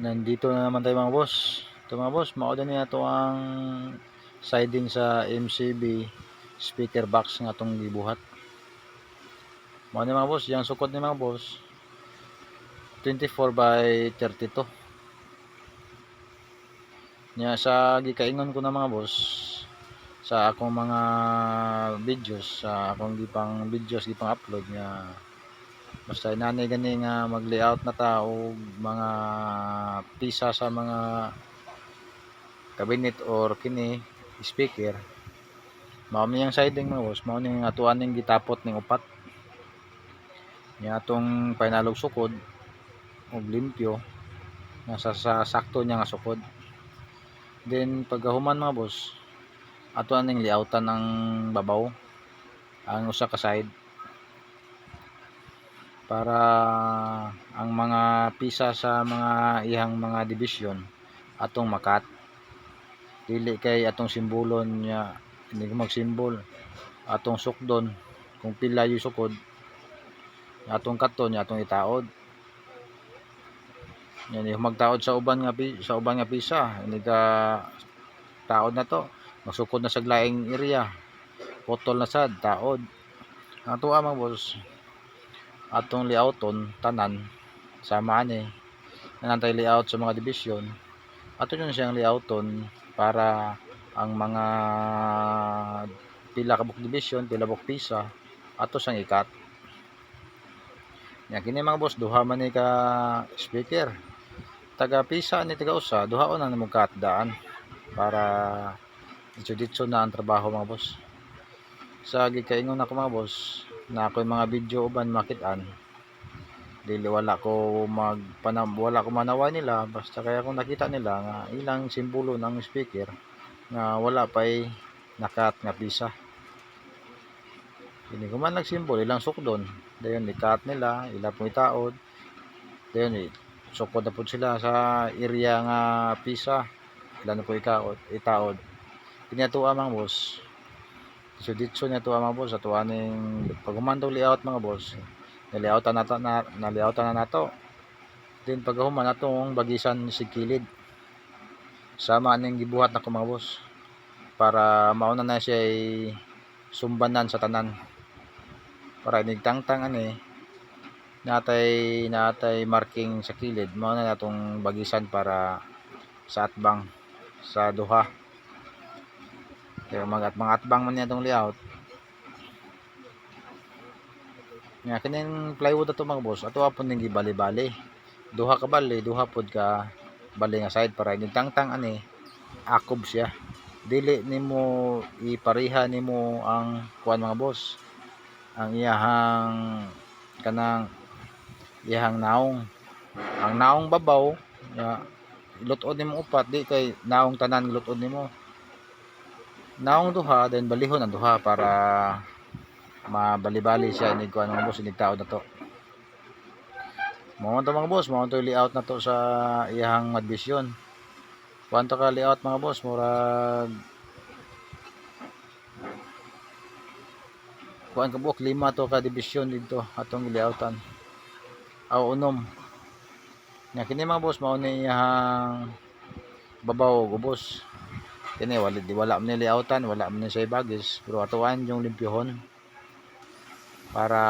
Nandito na naman tayo mga boss. Ito mga boss, maudan niya ito ang siding sa MCB speaker box nga itong gibuhat. Mga ni mga boss, yung sukot ni mga boss 24 by 32. Nya sa gikaingon ko na mga boss sa akong mga videos, sa akong gipang videos gipang upload niya basta nanay gani nga mag-layout na ta og mga pisa sa mga cabinet or kini speaker. Mao ni ang siding mga boss. Mao ni nga tuan ning gitapot ning upat. Nya atong painalog sukod og limpyo. Nasa sa sakto niya nga sukod. Then pagkahuman mga boss ato ning layoutan ang babaw. Ang usa ka side para ang mga pisa sa mga ihang mga division atong makat. Dili kay atong simbolon niya hindi ko magsimbol. Atong sukdon kung pila yung sukod atong katon atong itaod. Yan yung magtaod sa uban nga sa uban nga pisa hindi ka taod na to. Magsukod na sa glaing area. Potol na sad taod. Ang tuwa mga boss atong layouton tanan sama ani nanantay layout sa mga division. Ato yun siyang layouton para ang mga pila ka book division pila book pisa ato siyang ikat. Yan kini mga boss duha man ni ka speaker. Taga pisa ni taga usa duha na nimo kat daan para ditso-ditso na ang trabaho mga boss. Sa gikaingon ako mga boss na ako mga video uban makitaan. Dili wala ko magpanam wala ko manawa nila basta kaya kung nakita nila nga ilang simbolo ng speaker nga wala pay nakat nga pisa. Hindi ko man nagsimbol ilang sukdon. Dayon ikat nila ila pong itaod. Dayon sukod na po sila sa area nga pisa. Ilan po ikaot itaod. Pinatuwa mga boss So ditso niya to mga boss, ato aning pag humantong layout mga boss, nilayoutan na to na nalayoutan na nato. Then pag human atong bagisan si kilid. Sama aning gibuhat nako mga boss para mauna na siya ay sumbanan sa tanan. Para nigtangtang ani natay natay marking sa kilid mao na natong bagisan para sa atbang sa duha kaya mga, mga atbang man niya itong layout. Nga, kining plywood ato mga boss, ato apon ning gibali-bali. Duha ka bali, duha pod ka bali nga side para yung tangtang ani, akob siya. Dili nimo ipariha nimo ang kuan mga boss. Ang iyahang kanang iyahang naong. Ang naong babaw, ya, lutod nimo upat di kay naong tanan lutod nimo naong duha then balihon ang duha para mabali-bali siya. Ni kuan mga boss inig taod na to. Mo to mga boss. Mo to layout na to sa iyang madvision kuan to ka layout mga boss? Murag kuan ka buok lima to ka division dito atong layoutan. Aw unom. Nya kini mga boss mao ni iyang babaw ubos kini wala di wala man layoutan wala man sa bagis pero atuan yung limpyohon para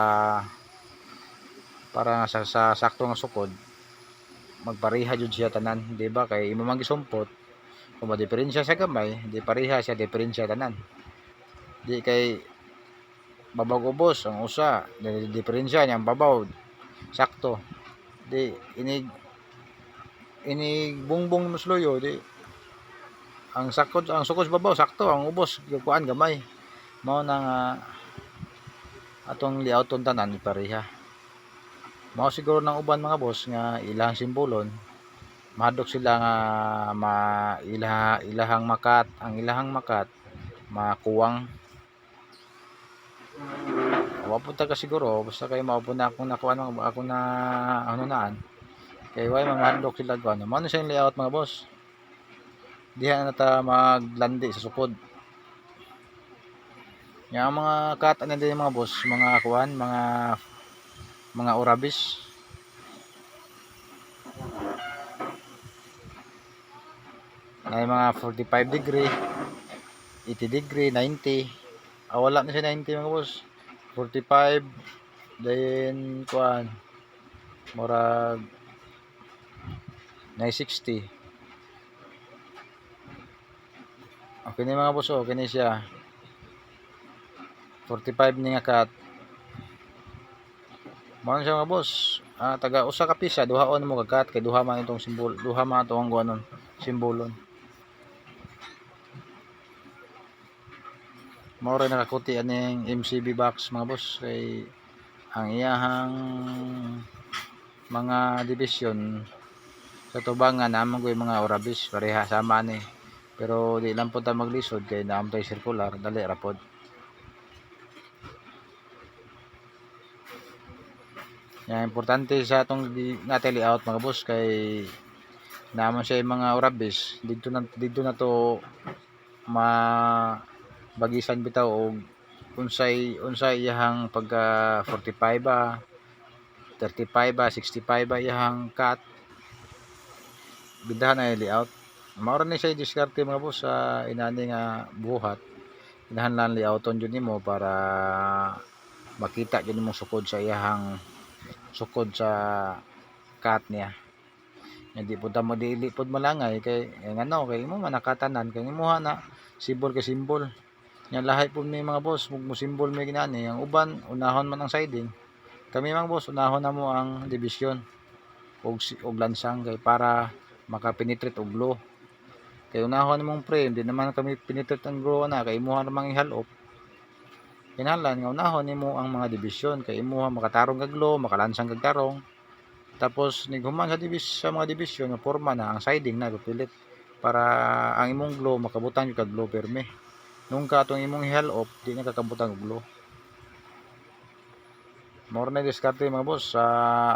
para sa, sa sakto nga sukod magpareha jud siya tanan di ba? Kay imo man gisumpot kung diferensya sa gamay di pareha siya diferensya tanan. Di kay babaw ubos ang usa di diferensya niya ang babaw sakto. Di inig inig bungbong musloyo di ang sakod ang sukod sa babaw sakto ang ubos kuan gamay. Mao na nga atong layouton tanan pareha. Mao siguro ng uban mga boss nga ilang simbolon mahadok sila nga ma ilaha, ilahang makat ang ilahang makat makuwang. Wapunta ka siguro basta kay maupo na akong nakuha ng ako na ano naan. Kay way mamahadok sila ano na siya yung layout mga boss diha na ta maglandi sa sukod. Yung mga kata na din mga boss mga kuan mga mga urabis. Na mga 45 degree 80 degree 90 ah, wala na siya 90 mga boss. 45 then kuan murag 960 okay ni mga boss oh kini siya 45 ni nga cut Mao siya mga boss. Ah, taga usa ka pisa duhaon mo kagat kay duha man itong simbol, duha man itong kuanon, simbolon. Mao rin nakakuti aning MCB box mga boss kay ang iyahang mga division sa tubangan naman ko mga orabis pareha sama ni pero di lang po ta maglisod kay naam tay circular. Dali rapod. Yan, importante sa atong natin layout mga boss kay naman siya yung mga orabis dito na dito na to ma bagisan bitaw og unsay unsay iyahang pagka 45 ba 35 ba 65 ba iyahang cut. Bidahan na layout mao ni siya diskarte mga boss sa inani nga buhat. Inahanlan layouton jud nimo para makita jud nimo sukod sa iyahang sukod sa cut niya. Hindi po mo dili pod malangay kay eh, ano kay mo manakatanan kay mo na simbol kay simbol. Nya lahi po may mga boss mug mo simbol may ginani ang uban unahon man ang siding. Kami mga boss unahon na mo ang division. Og og lansang kay para makapenetrate og glow kay unahon mong frame di naman kami penetrate ang glow na kay imuha namang ihalop Kinahanglan nga unahon nimo ang mga division kay imuha makatarong kag glow, makalansang kag tarong. Tapos nighuman sa divis sa mga division nga forma na ang siding na pilit para ang imong glow makabutang yung kag glow perme. Nung ka atong imong off, di na kakabutang og glow. More na diskarte mga boss sa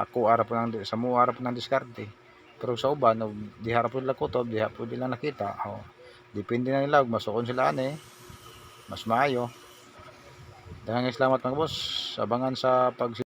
ako ara po ng sa mo ara po ng diskarte. Pero sa uban og diha po nila kutob, diha po nila nakita. Oh, depende na nila masukon sila ani. Mas maayo. Daghang salamat mga boss. Abangan sa pag